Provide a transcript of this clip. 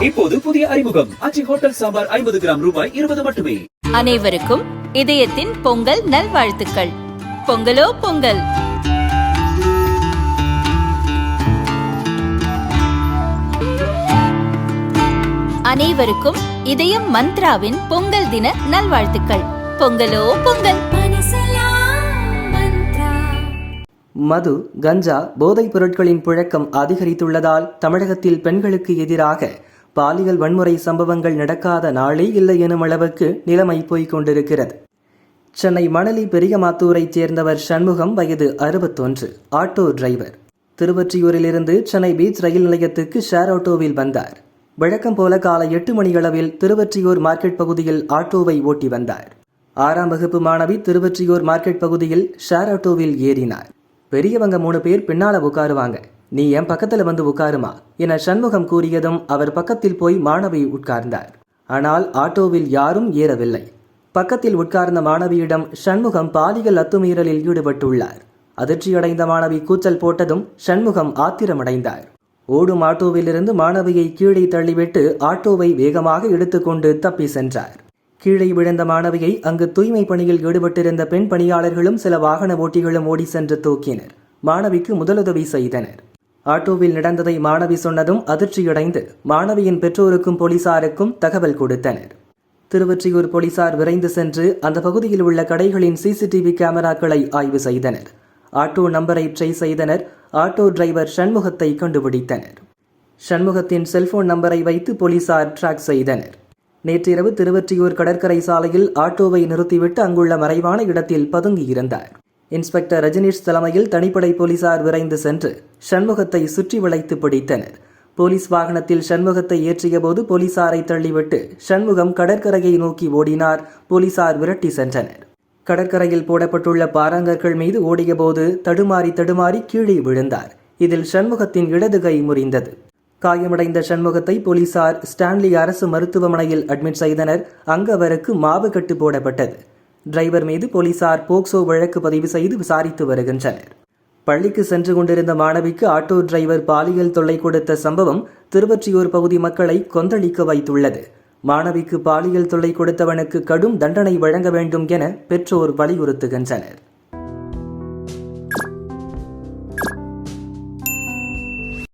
இப்போது புதிய அறிமுகம். அச்சி ஹோட்டல் சாம்பார் ஐம்பது கிராம் ரூபாய் இருபது மட்டுமே. அனைவருக்கும் இதயத்தின் பொங்கல் நல்வாழ்த்துக்கள். பொங்கலோ பொங்கல். அனைவருக்கும் இதயம் மந்த்ராவின் பொங்கல் தின நல்வாழ்த்துக்கள். பொங்கலோ பொங்கல். மது கஞ்சா போதைப் பொருட்களின் புழக்கம் அதிகரித்துள்ளதால் தமிழகத்தில் பெண்களுக்கு எதிராக பாலியல் வன்முறை சம்பவங்கள் நடக்காத நாளே இல்லை எனும் அளவுக்கு நிலைமை போய்க் கொண்டிருக்கிறது. சென்னை மணலி பெரியமாத்தூரைச் சேர்ந்தவர் சண்முகம் வயது அறுபத்தொன்று ஆட்டோ டிரைவர். திருவொற்றியூரிலிருந்து சென்னை பீச் ரயில் நிலையத்துக்கு ஷேர் ஆட்டோவில் வந்தார். வழக்கம் போல காலை எட்டு மணியளவில் திருவொற்றியூர் மார்க்கெட் பகுதியில் ஆட்டோவை ஓட்டி வந்தார். ஆறாம் வகுப்பு மாணவி திருவொற்றியூர் மார்க்கெட் பகுதியில் ஷேர் ஆட்டோவில் ஏறினார். பெரியவங்க மூணு பேர் பின்னால உட்காருவாங்க. நீ என் பக்கத்தில் வந்து உட்காருமா என சண்முகம் கூறியதும் அவர் பக்கத்தில் போய் மாணவி உட்கார்ந்தார். ஆனால் ஆட்டோவில் யாரும் ஏறவில்லை. பக்கத்தில் உட்கார்ந்த மாணவியிடம் சண்முகம் பாலியல் அத்துமீறலில் ஈடுபட்டுள்ளார். அதிர்ச்சியடைந்த மாணவி கூச்சல் போட்டதும் சண்முகம் ஆத்திரமடைந்தார். ஓடும் ஆட்டோவிலிருந்து மாணவியை கீழே தள்ளிவிட்டு ஆட்டோவை வேகமாக எடுத்துக்கொண்டு தப்பி சென்றார். கீழே விழுந்த மாணவியை அங்கு தூய்மை பணியில் ஈடுபட்டிருந்த பெண் பணியாளர்களும் சில வாகன ஓட்டிகளும் ஓடி சென்று தூக்கினர். மாணவிக்கு முதலுதவி செய்தனர். ஆட்டோவில் நடந்ததை மாணவி சொன்னதும் அதிர்ச்சியடைந்து மாணவியின் பெற்றோருக்கும் போலீசாருக்கும் தகவல் கொடுத்தனர். திருவொற்றியூர் போலீசார் விரைந்து சென்று அந்த பகுதியில் உள்ள கடைகளின் சிசிடிவி கேமராக்களை ஆய்வு செய்தனர். ஆட்டோ நம்பரை ட்ரை செய்தனர். ஆட்டோ டிரைவர் சண்முகத்தை கண்டுபிடித்தனர். சண்முகத்தின் செல்போன் நம்பரை வைத்து போலீசார் ட்ராக் செய்தனர். நேற்றிரவு திருவொற்றியூர் கடற்கரை சாலையில் ஆட்டோவை நிறுத்திவிட்டு அங்குள்ள மறைவான இடத்தில் பதுங்கியிருந்தார். இன்ஸ்பெக்டர் ரஜினீஷ் தலைமையில் தனிப்படை போலீசார் விரைந்து சென்று சண்முகத்தை சுற்றி வளைத்து பிடித்தனர். போலீஸ் வாகனத்தில் சண்முகத்தை ஏற்றியபோது போலீசாரை தள்ளிவிட்டு சண்முகம் கடற்கரையை நோக்கி ஓடினார். போலீசார் விரட்டி சென்றனர். கடற்கரையில் போடப்பட்டுள்ள பாறாங்கற்கள் மீது ஓடியபோது தடுமாறி தடுமாறி கீழே விழுந்தார். இதில் சண்முகத்தின் இடது கை முறிந்தது. காயமடைந்த சண்முகத்தை போலீசார் ஸ்டான்லி அரசு மருத்துவமனையில் அட்மிட் செய்தனர். அங்கு அவருக்கு மாவு கட்டு போடப்பட்டது. டிரைவர் மீது போலீசார் போக்சோ வழக்கு பதிவு செய்து விசாரித்து வருகின்றனர். பள்ளிக்கு சென்று கொண்டிருந்த மாணவிக்கு ஆட்டோ டிரைவர் பாலியல் தொல்லை கொடுத்த சம்பவம் திருவொற்றியூர் பகுதி மக்களை கொந்தளிக்க வைத்துள்ளது. மாணவிக்கு பாலியல் தொல்லை கொடுத்தவனுக்கு கடும் தண்டனை வழங்க வேண்டும் என பெற்றோர் வலியுறுத்துகின்றனர்.